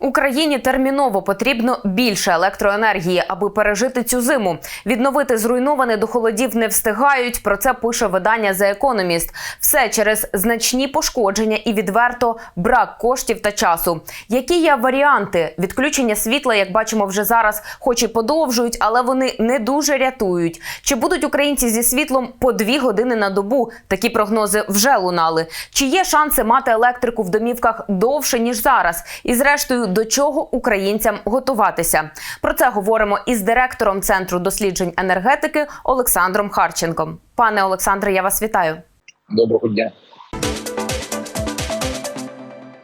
Україні терміново потрібно більше електроенергії, аби пережити цю зиму. Відновити зруйноване до холодів не встигають. Про це пише видання The Economist. Все через значні пошкодження і відверто брак коштів та часу. Які є варіанти відключення світла, як бачимо вже зараз, хоч і подовжують, але вони не дуже рятують. Чи будуть українці зі світлом по дві години на добу? Такі прогнози вже лунали. Чи є шанси мати електрику в домівках довше ніж зараз? І зрештою, до чого українцям готуватися? Про це говоримо із директором центру досліджень енергетики Олександром Харченком. Пане Олександре, я вас вітаю. Доброго дня.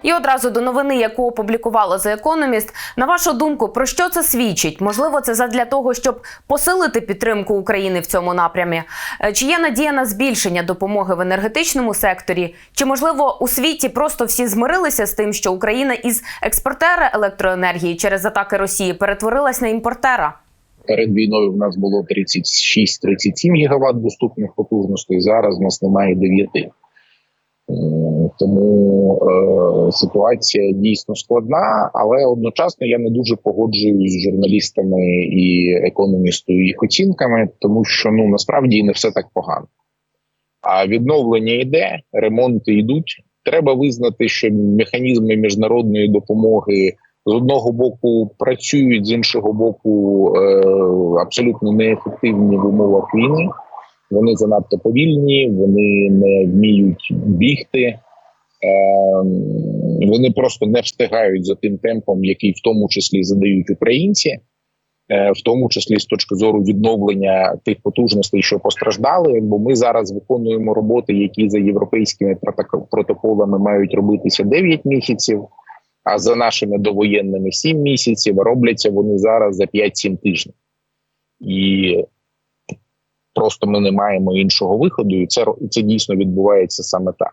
І одразу до новини, яку опублікувало The Economist. На вашу думку, про що це свідчить? Можливо, це задля того, щоб посилити підтримку України в цьому напрямі. Е, Чи є надія на збільшення допомоги в енергетичному секторі? Чи можливо у світі просто всі змирилися з тим, що Україна із експортера електроенергії через атаки Росії перетворилась на імпортера? Перед війною в нас було 36-37 гігават доступних потужностей. Зараз в нас немає 9. Тому е, ситуація дійсно складна, але одночасно я не дуже погоджуюсь з журналістами і економістою їх оцінками, тому що ну насправді не все так погано. А відновлення йде, ремонти йдуть. Треба визнати, що механізми міжнародної допомоги з одного боку працюють, з іншого боку, е, абсолютно неефективні в умовах війни. Вони занадто повільні, вони не вміють бігти, е, вони просто не встигають за тим темпом, який в тому числі задають українці, е, в тому числі з точки зору відновлення тих потужностей, що постраждали. Бо ми зараз виконуємо роботи, які за європейськими проток- протоколами мають робитися 9 місяців. А за нашими довоєнними 7 місяців робляться вони зараз за 5-7 тижнів. І просто ми не маємо іншого виходу, і це, це дійсно відбувається саме так.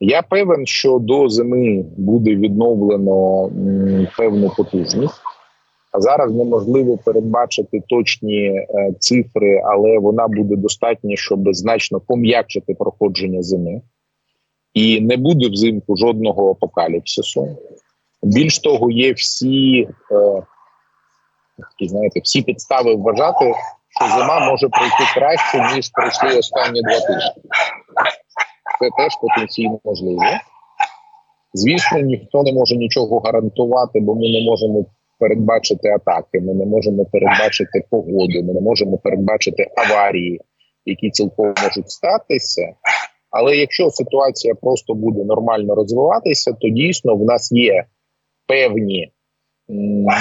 Я певен, що до зими буде відновлено м, певну потужність. А зараз неможливо передбачити точні е, цифри, але вона буде достатня, щоб значно пом'якшити проходження зими. І не буде взимку жодного апокаліпсису. Більш того, є всі, е, знаєте, всі підстави вважати, що зима може пройти краще, ніж пройшли останні два тижні. Це теж потенційно можливо. Звісно, ніхто не може нічого гарантувати, бо ми не можемо передбачити атаки, ми не можемо передбачити погоду, ми не можемо передбачити аварії, які цілком можуть статися. Але якщо ситуація просто буде нормально розвиватися, то дійсно в нас є певні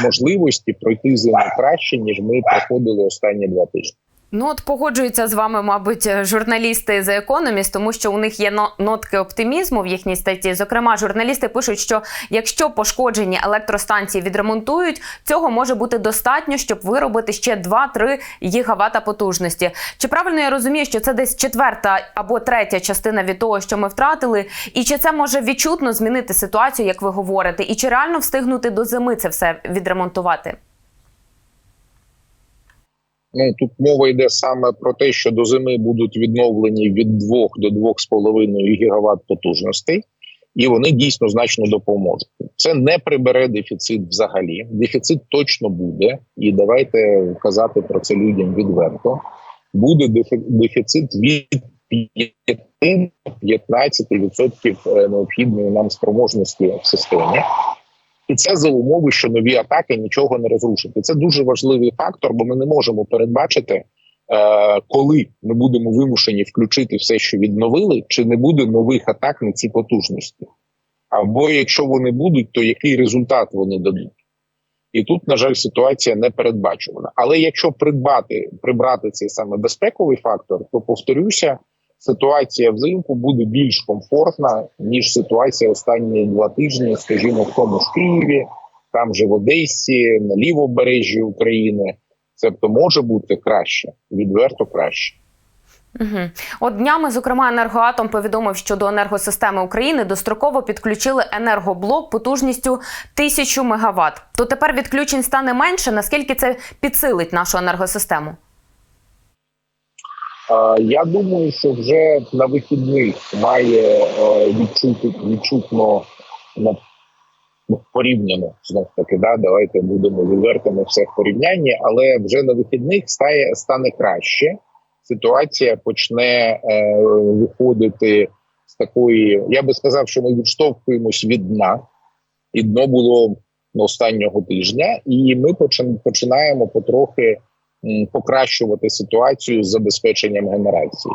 можливості пройти зиму краще, ніж ми проходили останні два тижні. Ну от погоджуються з вами, мабуть, журналісти The Economist, тому що у них є нотки оптимізму в їхній статті. Зокрема, журналісти пишуть, що якщо пошкоджені електростанції відремонтують, цього може бути достатньо, щоб виробити ще 2-3 гігавата потужності. Чи правильно я розумію, що це десь четверта або третя частина від того, що ми втратили, і чи це може відчутно змінити ситуацію, як ви говорите, і чи реально встигнути до зими це все відремонтувати? Ну тут мова йде саме про те, що до зими будуть відновлені від 2 до 2,5 гігават потужностей, і вони дійсно значно допоможуть. Це не прибере дефіцит взагалі. Дефіцит точно буде, і давайте казати про це людям відверто. Буде дефі- дефіцит від 5-15% е, необхідної нам спроможності в системі. І це за умови, що нові атаки нічого не розрушать. І Це дуже важливий фактор, бо ми не можемо передбачити, е, коли ми будемо вимушені включити все, що відновили, чи не буде нових атак на ці потужності. Або якщо вони будуть, то який результат вони дадуть? І тут, на жаль, ситуація не передбачувана. Але якщо придбати прибрати цей саме безпековий фактор, то повторюся, ситуація взимку буде більш комфортна ніж ситуація останні два тижні, скажімо, в тому ж Києві, там же в Одесі, на лівобережжі України. Тобто може бути краще, відверто краще. Угу. От днями, зокрема, енергоатом повідомив, що до енергосистеми України достроково підключили енергоблок потужністю 1000 МВт. То тепер відключень стане менше. Наскільки це підсилить нашу енергосистему? Я думаю, що вже на вихідних має е, відчути відчутно на ну, порівняно знов таки. Да, давайте будемо відвертими все в порівнянні, але вже на вихідних стає стане краще. Ситуація почне е, виходити з такої. Я би сказав, що ми відштовхуємось від дна, і дно було останнього тижня, і ми почи- починаємо потрохи покращувати ситуацію з забезпеченням генерації.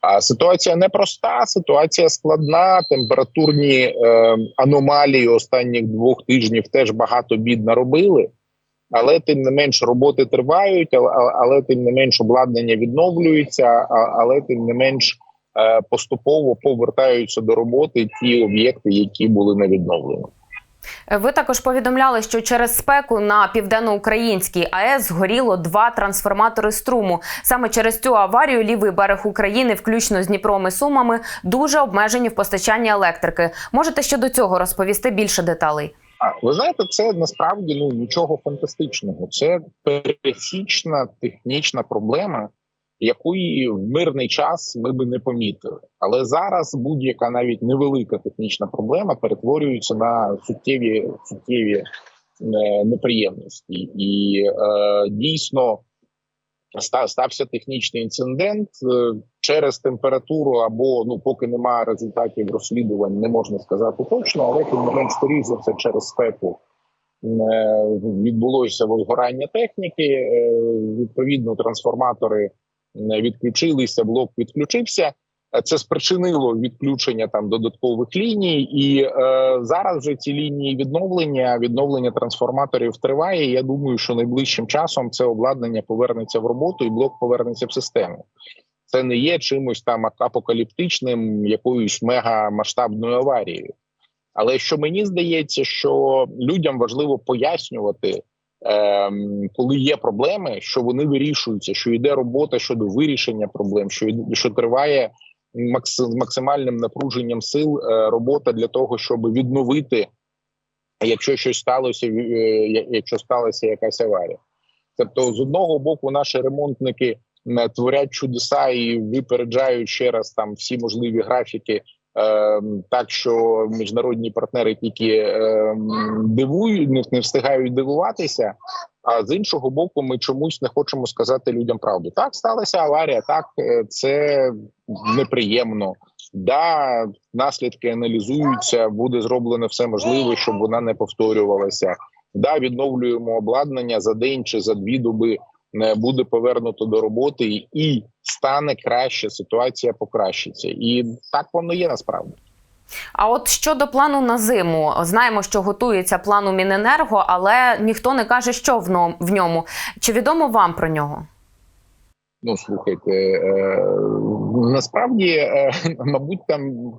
А ситуація непроста, ситуація складна. Температурні е, аномалії останніх двох тижнів теж багато бід наробили. Але тим не менш роботи тривають, але, але тим не менш обладнання відновлюється, але тим не менш е, поступово повертаються до роботи ті об'єкти, які були не відновлені. Ви також повідомляли, що через спеку на південноукраїнській АЕС згоріло два трансформатори струму. Саме через цю аварію лівий берег України, включно з Дніпром і Сумами, дуже обмежені в постачанні електрики. Можете щодо цього розповісти більше деталей? А ви знаєте, це насправді ну нічого фантастичного. Це пересічна технічна проблема, якої в мирний час ми би не помітили. Але зараз будь-яка навіть невелика технічна проблема перетворюється на суттєві суттєві е, неприємності, і е, дійсно ста- стався технічний інцидент е, через температуру, або ну поки немає результатів розслідувань, не можна сказати точно, але тим не менш скоріш за все через спеку е, відбулося возгорання техніки. Відповідно, трансформатори відключилися, блок відключився. Е, Це спричинило відключення там додаткових ліній, і е, зараз вже ці лінії відновлення, відновлення трансформаторів триває. Я думаю, що найближчим часом це обладнання повернеться в роботу, і блок повернеться в систему. Це не є чимось там апокаліптичним, якоюсь мегамасштабною аварією. Але що мені здається, що людям важливо пояснювати, коли є проблеми, що вони вирішуються, що йде робота щодо вирішення проблем, що що триває максимальним напруженням сил е, робота для того, щоб відновити, якщо щось сталося, е, якщо сталася якась аварія. Тобто, з одного боку, наші ремонтники м, творять чудеса і випереджають ще раз там всі можливі графіки. Е, Так що міжнародні партнери тільки е, дивують, не, встигають дивуватися. А з іншого боку, ми чомусь не хочемо сказати людям правду. Так сталася аварія, так е, це неприємно. Да, наслідки аналізуються, буде зроблено все можливе, щоб вона не повторювалася. Да, відновлюємо обладнання за день чи за дві доби. Не буде повернуто до роботи і стане краще. Ситуація покращиться, і так воно є насправді. А от щодо плану на зиму, знаємо, що готується план у Міненерго, але ніхто не каже, що в в ньому. Чи відомо вам про нього? Ну слухайте, е, насправді, е, мабуть, там,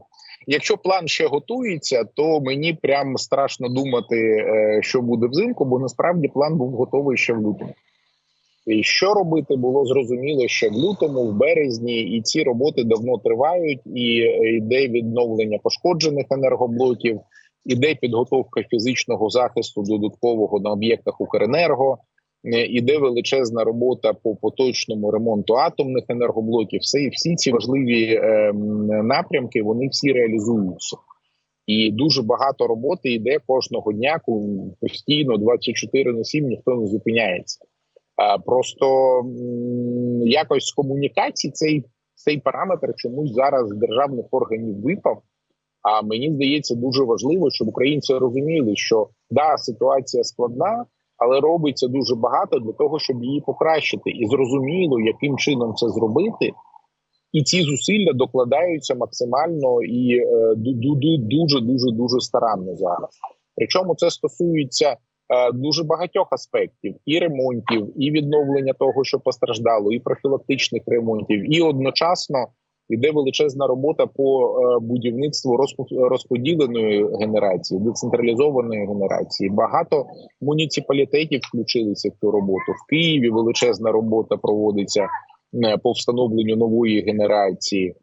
якщо план ще готується, то мені прям страшно думати, е, що буде взимку, бо насправді план був готовий ще в лютому. І що робити, було зрозуміло ще в лютому, в березні, і ці роботи давно тривають. І е, йде відновлення пошкоджених енергоблоків, іде підготовка фізичного захисту додаткового на об'єктах Укренерго. Е, Іде величезна робота по поточному ремонту атомних енергоблоків. Все всі ці важливі е, напрямки вони всі реалізуються, і дуже багато роботи йде кожного дня постійно 24 на 7 ніхто не зупиняється. Просто якось з комунікації цей цей параметр чомусь зараз з державних органів випав. А мені здається дуже важливо, щоб українці розуміли, що да, ситуація складна, але робиться дуже багато для того, щоб її покращити, і зрозуміло, яким чином це зробити. І ці зусилля докладаються максимально і е, ду- ду- ду- дуже дуже дуже старанно зараз. Причому це стосується дуже багатьох аспектів: і ремонтів, і відновлення того, що постраждало, і профілактичних ремонтів, і одночасно йде величезна робота по е, будівництву розпо- розподіленої генерації, децентралізованої генерації. Багато муніципалітетів включилися в цю роботу. В Києві величезна робота проводиться е, по встановленню нової генерації.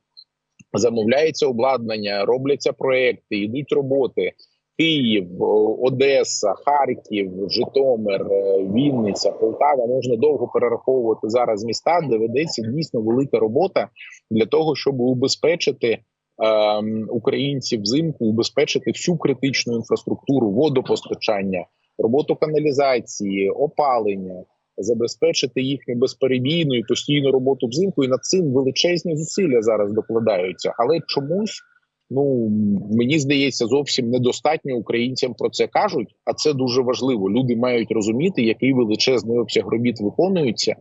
Замовляється обладнання, робляться проекти, йдуть роботи. Київ, Одеса, Харків, Житомир, е, Вінниця, Полтава можна довго перераховувати зараз міста, де ведеться дійсно велика робота для того, щоб убезпечити ем, українців взимку убезпечити всю критичну інфраструктуру, водопостачання, роботу каналізації, опалення, забезпечити їхню безперебійну і постійну роботу взимку. І над цим величезні зусилля зараз докладаються. Але чомусь, ну мені здається, зовсім недостатньо українцям про це кажуть. А це дуже важливо. Люди мають розуміти, який величезний обсяг робіт виконується,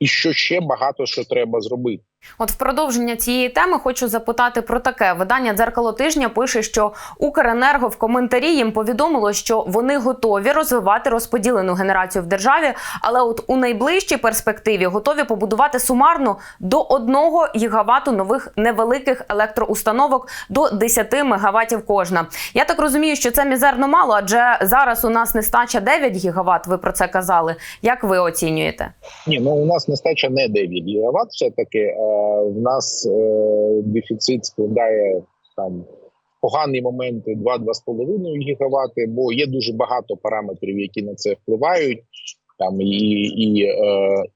і що ще багато що треба зробити. От в продовження цієї теми хочу запитати про таке. Видання дзеркало тижня пише, що Укренерго в коментарі їм повідомило, що вони готові розвивати розподілену генерацію в державі, але от у найближчій перспективі готові побудувати сумарно до 1 гігавату нових невеликих електроустановок до 10 мегаваттів кожна. Я так розумію, що це мізерно мало, адже зараз у нас нестача 9 гігават. Ви про це казали. Як ви оцінюєте? Ні, ну у нас нестача не 9 гігават. Все таки е, в нас е, дефіцит складає там погані моменти 2-2,5 гігавати, бо є дуже багато параметрів, які на це впливають. Там і, і е,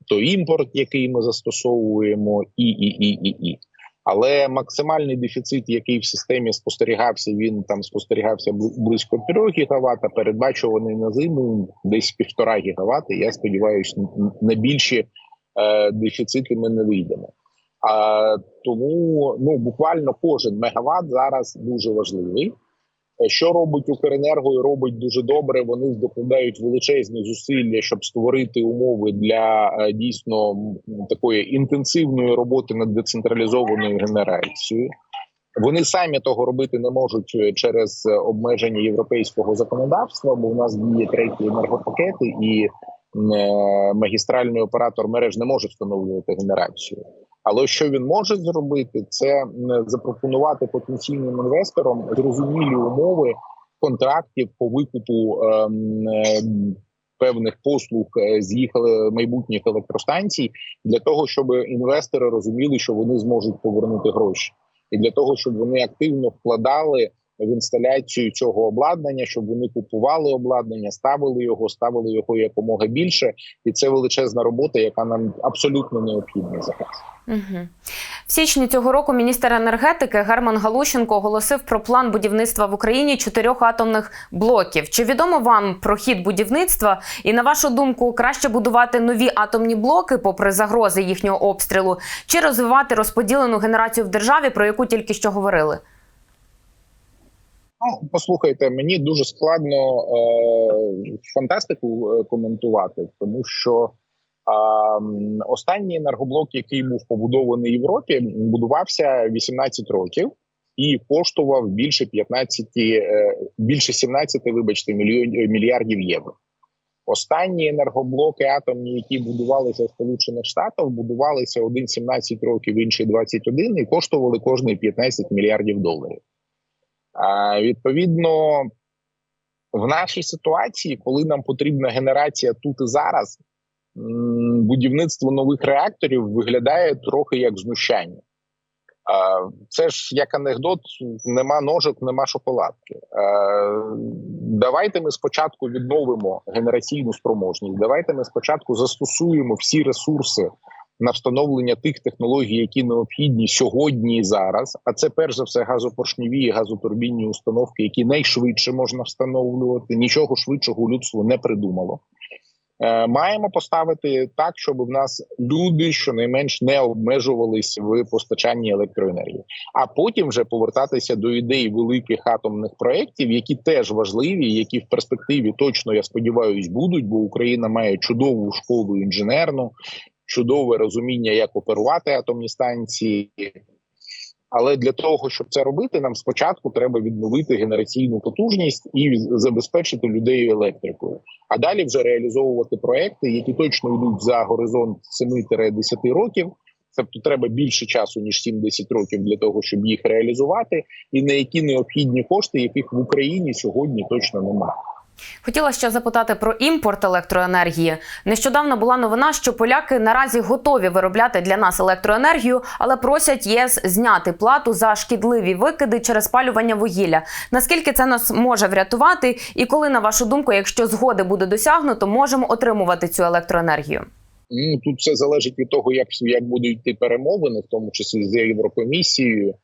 то імпорт, який ми застосовуємо, і і і і і. Але максимальний дефіцит, який в системі спостерігався, він там спостерігався бли- близько 3 гігават, передбачуваний на зиму десь півтора гігавати. Я сподіваюся, на більші е, дефіцити ми не вийдемо. А тому ну буквально кожен мегаватт зараз дуже важливий. Е, Що робить Укренерго і робить дуже добре. Вони докладають величезні зусилля, щоб створити умови для е, дійсно такої інтенсивної роботи над децентралізованою генерацією. Вони самі того робити не можуть е, через обмеження європейського законодавства, бо в нас діє третій енергопакет, і магістральний оператор мереж не може встановлювати генерацію. Але що він може зробити, це запропонувати потенційним інвесторам зрозумілі умови контрактів по викупу ем, певних послуг е, з їх е, майбутніх електростанцій для того, щоб інвестори розуміли, що вони зможуть повернути гроші, і для того, щоб вони активно вкладали в інсталяцію цього обладнання, щоб вони купували обладнання, ставили його, ставили його якомога більше, і це величезна робота, яка нам абсолютно необхідна зараз. Угу. В січні цього року міністр енергетики Герман Галущенко оголосив про план будівництва в Україні чотирьох атомних блоків. Чи відомо вам про хід будівництва? І на вашу думку, краще будувати нові атомні блоки, попри загрози їхнього обстрілу, чи розвивати розподілену генерацію в державі, про яку тільки що говорили? Ну, послухайте, мені дуже складно е, фантастику е, коментувати, тому що е, останній енергоблок, який був побудований в Європі, будувався 18 років і коштував більше 15, е, більше 17, вибачте, мільйонів мільярдів євро. Останні енергоблоки атомні, які будувалися в Сполучених Штатах, будувалися один 17 років, інший 21, і коштували кожний 15 мільярдів доларів. Відповідно, в нашій ситуації, коли нам потрібна генерація тут і зараз, будівництво нових реакторів виглядає трохи як знущання. Це ж як анекдот: нема ножок, нема шоколадки. Давайте ми спочатку відновимо генераційну спроможність. Давайте ми спочатку застосуємо всі ресурси на встановлення тих технологій, які необхідні сьогодні і зараз. А це перш за все газопоршневі і газотурбінні установки, які найшвидше можна встановлювати. Нічого швидшого людство не придумало. Е, Маємо поставити так, щоб в нас люди щонайменш не обмежувались в постачанні електроенергії, а потім вже повертатися до ідей великих атомних проєктів, які теж важливі, які в перспективі точно я сподіваюсь будуть, бо Україна має чудову школу інженерну, чудове розуміння, як оперувати атомні станції. Але для того, щоб це робити, нам спочатку треба відновити генераційну потужність і забезпечити людей електрикою. А далі вже реалізовувати проекти, які точно йдуть за горизонт 7-10 років. Тобто треба більше часу ніж 7-10 років для того, щоб їх реалізувати, і на які необхідні кошти, яких в Україні сьогодні точно немає. Хотіла ще запитати про імпорт електроенергії. Нещодавно була новина, що поляки наразі готові виробляти для нас електроенергію, але просять ЄС зняти плату за шкідливі викиди через спалювання вугілля. Наскільки це нас може врятувати? І коли, на вашу думку, якщо згоди буде досягнуто, можемо отримувати цю електроенергію? Ну тут все залежить від того, як як будуть йти перемовини, в тому числі з Єврокомісією.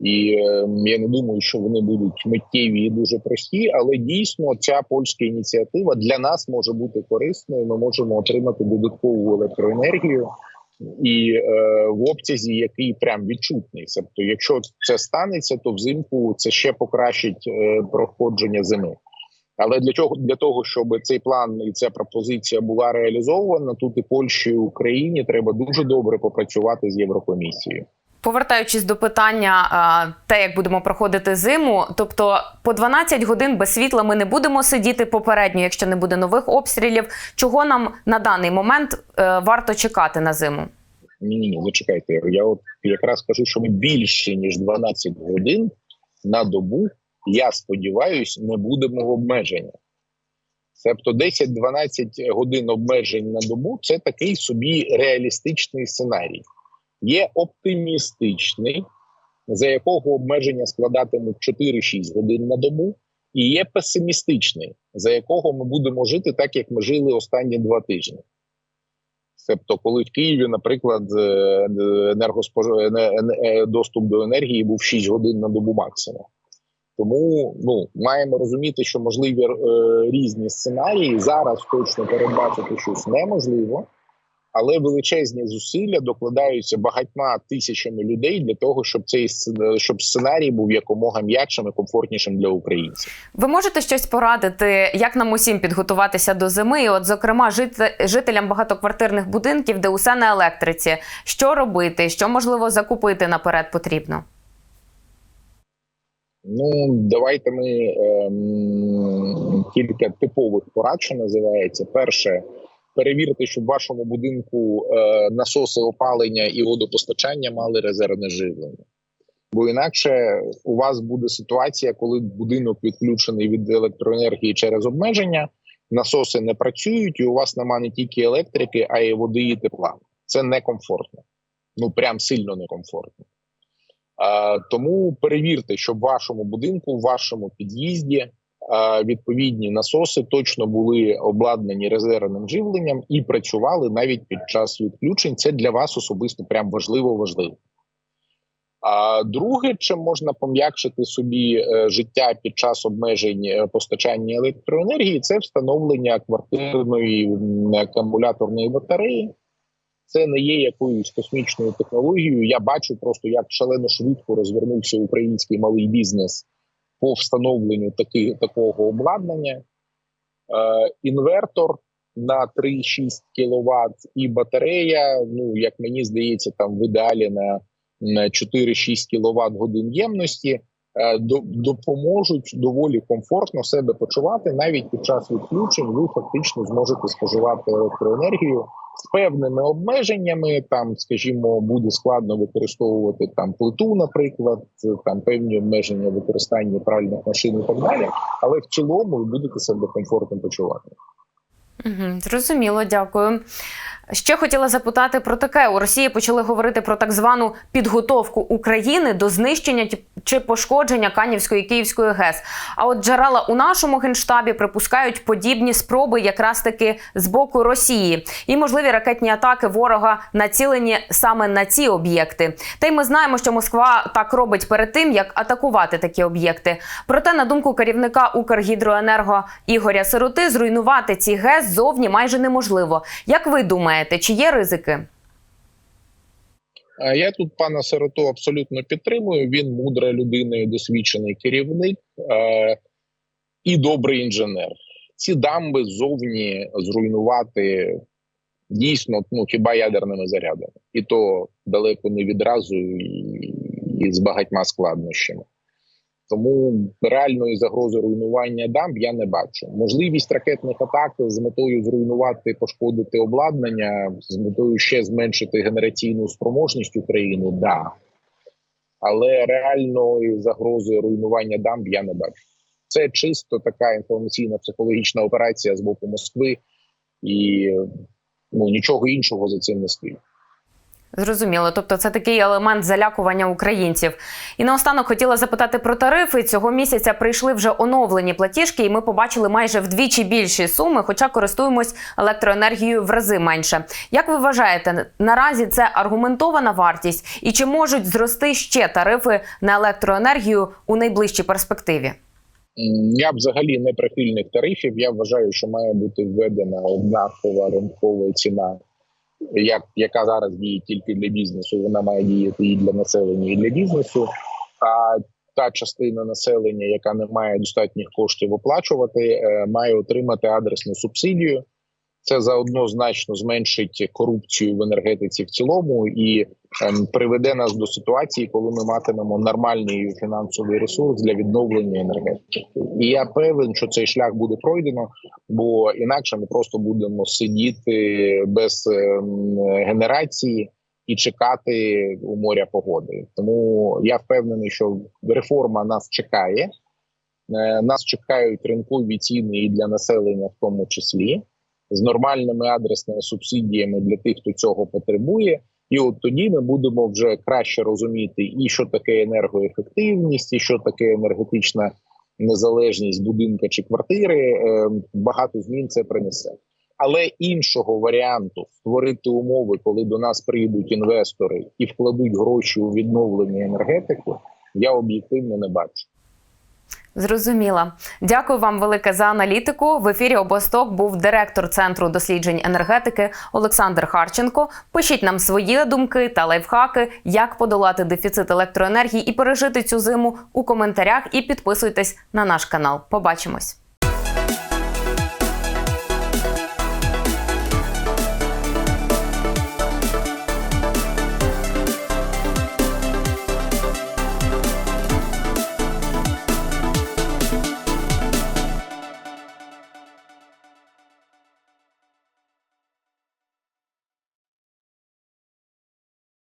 І е, я не думаю, що вони будуть миттєві і дуже прості, але дійсно ця польська ініціатива для нас може бути корисною. Ми можемо отримати додаткову електроенергію і е, в обсязі, який прям відчутний. Тобто, якщо це станеться, то взимку це ще покращить е, проходження зими. Але для чого для того, щоб цей план і ця пропозиція була реалізована, тут і Польщі і Україні треба дуже добре попрацювати з Єврокомісією. Повертаючись до питання, те, як будемо проходити зиму, тобто по 12 годин без світла ми не будемо сидіти попередньо, якщо не буде нових обстрілів. Чого нам на даний момент е, варто чекати на зиму? Ні, ні, ні, зачекайте. Я от якраз кажу, що ми більше ніж 12 годин на добу. Я сподіваюся, не будемо в обмеження. Тобто 10-12 годин обмежень на добу це такий собі реалістичний сценарій. Є оптимістичний, за якого обмеження складатимуть 4-6 годин на добу, і є песимістичний, за якого ми будемо жити так, як ми жили останні два тижні. Тобто, коли в Києві, наприклад, е, енергоспож... ене- ене- доступ до енергії був 6 годин на добу максимум. Тому ну маємо розуміти, що можливі е, різні сценарії. Зараз точно передбачити щось неможливо, але величезні зусилля докладаються багатьма тисячами людей для того, щоб цей щоб сценарій був якомога м'якшим і комфортнішим для українців. Ви можете щось порадити, як нам усім підготуватися до зими? І от, зокрема, жителям багатоквартирних будинків, де усе на електриці, що робити, що можливо закупити наперед потрібно? Ну давайте ми ем, кілька типових порад, що називається. Перше, перевірте, щоб в вашому будинку е, насоси опалення і водопостачання мали резервне живлення. Бо інакше у вас буде ситуація, коли будинок відключений від електроенергії через обмеження, насоси не працюють, і у вас немає не тільки електрики, а й води і тепла. Це некомфортно. Ну прям сильно некомфортно. Е, Тому перевірте, щоб в вашому будинку, в вашому під'їзді відповідні насоси точно були обладнані резервним живленням і працювали навіть під час відключень. Це для вас особисто прям важливо важливо. А друге, чим можна пом'якшити собі е, життя під час обмежень е, постачання електроенергії, це встановлення квартирної акумуляторної батареї. Це не є якоюсь космічною технологією. Я бачу просто, як шалено швидко розвернувся український малий бізнес по встановленню таки, такого обладнання. Е, інвертор на 3-6 кВт і батарея. Ну як мені здається, там в ідеалі на, на 4-6 кВт годин ємності. Е, до- Допоможуть доволі комфортно себе почувати навіть під час відключень. Ви фактично зможете споживати електроенергію з певними обмеженнями. Там, скажімо, буде складно використовувати там плиту, наприклад, там певні обмеження використання пральних машин і так далі. Але в цілому ви будете себе комфортно почувати. Угу, зрозуміло, дякую. Ще хотіла запитати про таке: у Росії почали говорити про так звану підготовку України до знищення чи пошкодження Канівської і Київської ГЕС. А от джерела у нашому генштабі припускають подібні спроби якраз таки з боку Росії і можливі ракетні атаки ворога націлені саме на ці об'єкти. Та й ми знаємо, що Москва так робить перед тим, як атакувати такі об'єкти. Проте, на думку керівника Укргідроенерго Ігоря Сироти, зруйнувати ці ГЕС зовні майже неможливо. Як ви думаєте, чи є ризики? Я тут пана Сироту абсолютно підтримую. Він мудра людина і досвідчений керівник е- і добрий інженер. Ці дамби ззовні зруйнувати дійсно ну хіба ядерними зарядами, і то далеко не відразу і, і з багатьма складнощами. Тому реальної загрози руйнування дамб я не бачу. Можливість ракетних атак з метою зруйнувати, пошкодити обладнання, з метою ще зменшити генераційну спроможність України, да. Але реальної загрози руйнування дамб я не бачу. Це чисто така інформаційна психологічна операція з боку Москви, і ну нічого іншого за цим не стоїть. Зрозуміло, тобто це такий елемент залякування українців. І наостанок хотіла запитати про тарифи. Цього місяця прийшли вже оновлені платіжки, і ми побачили майже вдвічі більші суми, хоча користуємось електроенергією в рази менше. Як ви вважаєте, наразі це аргументована вартість, і чи можуть зрости ще тарифи на електроенергію у найближчій перспективі? Я взагалі не прихильник тарифів. Я вважаю, що має бути введена однакова ринкова ціна, як, яка зараз діє тільки для бізнесу. Вона має діяти і для населення, і для бізнесу. А та частина населення, яка не має достатніх коштів оплачувати, е, має отримати адресну субсидію. Це заодно значно зменшить корупцію в енергетиці в цілому і ем, приведе нас до ситуації, коли ми матимемо нормальний фінансовий ресурс для відновлення енергетики. І я певен, що цей шлях буде пройдено, бо інакше ми просто будемо сидіти без ем, генерації і чекати у моря погоди. Тому я впевнений, що реформа нас чекає. Е, Нас чекають ринкові ціни і для населення, в тому числі з нормальними адресними субсидіями для тих, хто цього потребує. І от тоді ми будемо вже краще розуміти, і що таке енергоефективність, і що таке енергетична незалежність будинка чи квартири. Е, Багато змін це принесе. Але іншого варіанту створити умови, коли до нас прийдуть інвестори і вкладуть гроші у відновлення енергетики, я об'єктивно не бачу. Зрозуміла. Дякую вам велике за аналітику. В ефірі Обосток був директор центру досліджень енергетики Олександр Харченко. Пишіть нам свої думки та лайфхаки, як подолати дефіцит електроенергії і пережити цю зиму у коментарях. І підписуйтесь на наш канал. Побачимось.